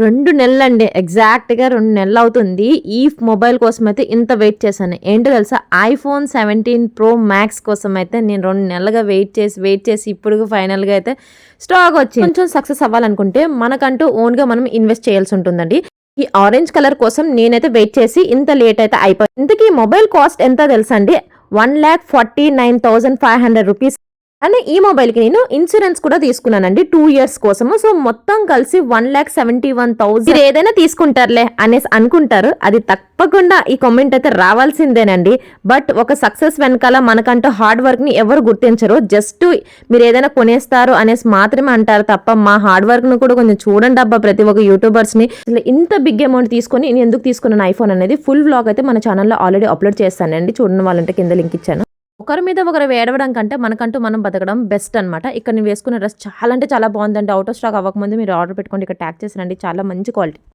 రెండు నెలలు అండి ఎగ్జాక్ట్గా రెండు నెలలు అవుతుంది ఈ మొబైల్ కోసం అయితే ఇంత వెయిట్ చేశాను. ఏంటో తెలుసా? ఐఫోన్ సెవెంటీన్ ప్రో మ్యాక్స్ కోసం అయితే నేను రెండు నెలలుగా వెయిట్ చేసి వెయిట్ చేసి ఇప్పుడు ఫైనల్గా అయితే స్టాక్ వచ్చింది కొంచెం సక్సెస్ అవ్వాలనుకుంటే మనకంటూ ఓన్గా మనం ఇన్వెస్ట్ చేయాల్సి ఉంటుందండి. ఈ ఆరెంజ్ కలర్ కోసం నేనైతే వెయిట్ చేసి ఇంత లేట్ అయితే అయిపోయింది ఇంతకీ మొబైల్ కాస్ట్ ఎంత తెలుసా అండి? One lakh forty nine thousand five hundred rupees and ఈ మొబైల్కి నేను ఇన్సూరెన్స్ కూడా తీసుకున్నానండి. టూ ఇయర్స్ కోసము. సో మొత్తం కలిసి one lakh seventy one thousand ఏదైనా తీసుకుంటారులే అనేసి అనుకుంటారు. అది తప్పకుండా ఈ కామెంట్ అయితే రావాల్సిందేనండి. బట్ ఒక సక్సెస్ వెనకాల మనకంటూ హార్డ్ వర్క్ని ఎవరు గుర్తించరు. జస్ట్ మీరు ఏదైనా కొనేస్తారు అనేసి మాత్రమే అంటారు తప్ప మా హార్డ్ వర్క్ను కూడా కొంచెం చూడండి అబ్బా ప్రతి ఒక్క యూట్యూబర్స్ని అసలు ఇంత బిగ్ అమౌంట్ తీసుకొని నేను ఎందుకు తీసుకున్నాను ఐఫోన్ అనేది? ఫుల్ వ్లాగ్ అయితే మన ఛానల్లో ఆల్రెడీ అప్లోడ్ చేస్తానండి. చూడని వాళ్ళంటే కింద లింక్ ఇచ్చాను. ఒకరి మీద ఒకరు ఏడవడం కంటే మనకంటూ మనం బతకడం బెస్ట్ అనమాట ఇక్కడ నేను వేసుకున్న డ్రెస్ చాలా అంటే చాలా బాగుందండి. అవుట్ ఆఫ్ స్టాక్ అవ్వకముందు మీరు ఆర్డర్ పెట్టుకోండి. ఇక్కడ టాక్ చేసి రండి చాలా మంచి క్వాలిటీ